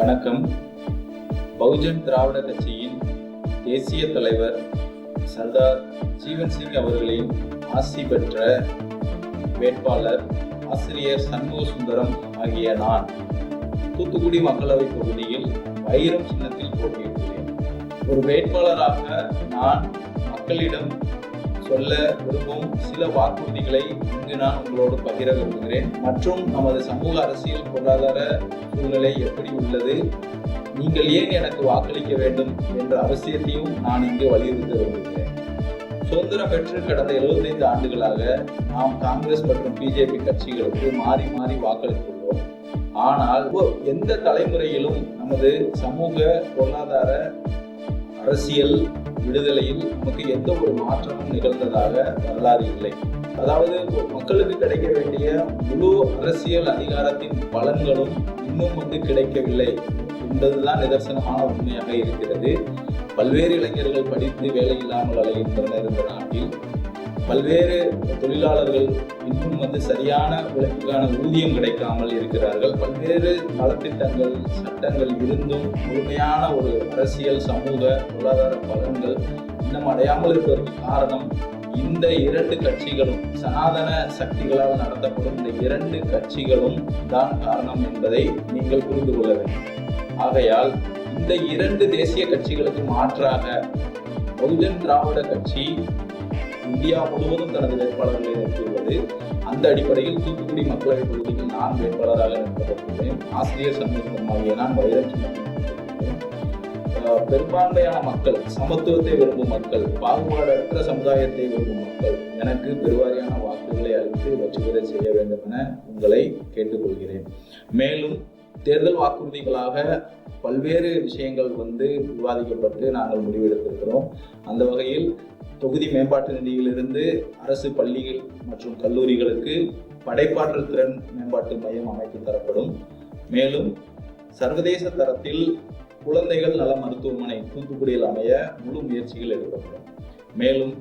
வணக்கம். பகுஜன் திராவிட கட்சியின் தேசிய தலைவர் சர்தார் ஜீவன் சிங் அவர்களின் ஆசி பெற்ற வேட்பாளர் ஆசிரியர் சண்முக சுந்தரம் ஆகிய நான் தூத்துக்குடி மக்களவை தொகுதியில் வைரம் சின்னத்தில் போட்டியிட்டுள்ளேன். ஒரு வேட்பாளராக நான் மக்களிடம் சொல்ல விரும்பும் சில வாக்குறுதிகளை இங்கு நான் உங்களோடு பகிர விரும்புகிறேன். மற்றும் நமது சமூக அரசியல் பொருளாதார சூழ்நிலை எப்படி உள்ளது? நீங்கள் ஏன் எனக்கு வாக்களிக்க வேண்டும் என்ற அவசியத்தையும் நான் இங்கு வலியுறுத்த விரும்புகிறேன். சுதந்திரம் பெற்று கடந்த 75 ஆண்டுகளாக நாம் காங்கிரஸ் மற்றும் பிஜேபி கட்சிகளுக்கு மாறி மாறி வாக்களித்துள்ளோம். ஆனால் எந்த தலைமுறையிலும் நமது சமூக பொருளாதார அரசியல் விடுதலையில் நமக்கு எந்த ஒரு மாற்றமும் நிகழ்ந்ததாக வரலாறு இல்லை. அதாவது மக்களுக்கு கிடைக்க வேண்டிய முழு அரசியல் அதிகாரத்தின் பலன்களும் இன்னும் வந்து கிடைக்கவில்லை என்பதுதான் நிதர்சனமான உண்மையாக இருக்கிறது. பல்வேறு இளைஞர்கள் படித்து வேலை இல்லாமல் அலைகின்றனர் இந்த நாட்டில். பல்வேறு தொழிலாளர்கள் இன்னும் வந்து சரியான உழைப்புக்கான ஊதியம் கிடைக்காமல் இருக்கிறார்கள். பல்வேறு நலத்திட்டங்கள் சட்டங்கள் இருந்தும் முழுமையான ஒரு அரசியல் சமூக பொருளாதார பலன்கள் இன்னும் அடையாமல் இருப்பதற்கு காரணம் இந்த இரண்டு கட்சிகளும் சனாதன சக்திகளால் நடத்தப்படும் இந்த இரண்டு கட்சிகளும் தான் காரணம் என்பதை நீங்கள் புரிந்து கொள்ள வேண்டும். ஆகையால் இந்த இரண்டு தேசிய கட்சிகளுக்கு மாற்றாக பகுஜன் திராவிட கட்சி இந்தியா முழுவதும் தனது வேட்பாளர்களை நிறுத்துவது அந்த அடிப்படையில் தூத்துக்குடி மக்களவை தொகுதியில் நான் வேட்பாளராக நிறுத்தப்பட்டுள்ளேன். ஆசிரியர் சமூகம் ஆகிய நான் வைரம் பெரும்பான்மையான மக்கள் சமத்துவத்தை விரும்பும் மக்கள் பாகுபாடற்ற சமுதாயத்தை விரும்பும் மக்கள் எனக்கு பெருவாரியான வாக்குகளை அளித்து வெற்றி பெற செய்ய வேண்டும் என உங்களை கேட்டுக்கொள்கிறேன். மேலும் தேர்தல் வாக்குறுதிகளாக பல்வேறு விஷயங்கள் வந்து விவாதிக்கப்பட்டு நாங்கள் முடிவெடுத்திருக்கிறோம். அந்த வகையில் தொகுதி மேம்பாட்டு நிதியிலிருந்து அரசு பள்ளிகள் மற்றும் கல்லூரிகளுக்கு படைப்பாற்றல் திறன் மேம்பாட்டு மையம் அமைத்து தரப்படும். மேலும் சர்வதேச தரத்தில் குழந்தைகள் நல மருத்துவமனை தூத்துக்குடியில் அமைய முழு முயற்சிகள் எடுக்கப்படும். மேலும்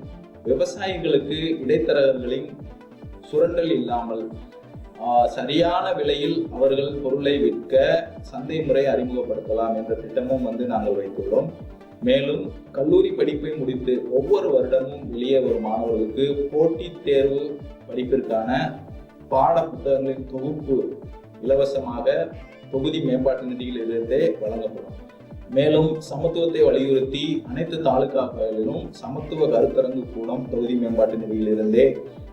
விவசாயிகளுக்கு இடைத்தரகர்களின் சுரண்டல் இல்லாமல் சரியான விலையில் அவர்கள் பொருளை விற்க சந்தை முறை அறிமுகப்படுத்தலாம் என்ற திட்டமும் வந்து நாங்கள் வைத்துள்ளோம். மேலும் கல்லூரி படிப்பை முடித்து ஒவ்வொரு வருடமும் வெளியே வரும் மாணவர்களுக்கு போட்டித் தேர்வு படிப்பிற்கான பாட புத்தகங்களின் தொகுப்பு இலவசமாக தொகுதி மேம்பாட்டு நிதியிலிருந்தே வழங்கப்படும். மேலும் சமத்துவத்தை வலியுறுத்தி அனைத்து தாலுகாக்களிலும் சமத்துவ கருத்தரங்கு கூடம் தொகுதி மேம்பாட்டு நிதியிலிருந்தே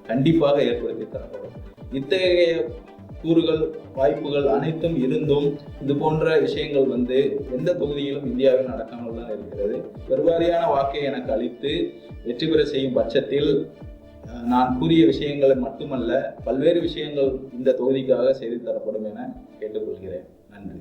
கண்டிப்பாக ஏற்படுத்தி தரப்படும். இத்தகைய கூறுகள் வாய்ப்புகள் அனைத்தும் இருந்தும் இது போன்ற விஷயங்கள் வந்து எந்த தொகுதியிலும் இந்தியாவில் நடக்காமல் தான் இருக்கிறது. பெருவாரியான வாக்கை எனக்கு அளித்து வெற்றி பெற செய்யும் பட்சத்தில் நான் கூறிய விஷயங்களை மட்டுமல்ல பல்வேறு விஷயங்கள் இந்த தொகுதிக்காக செய்து தரப்படும் என கேட்டுக்கொள்கிறேன். நன்றி.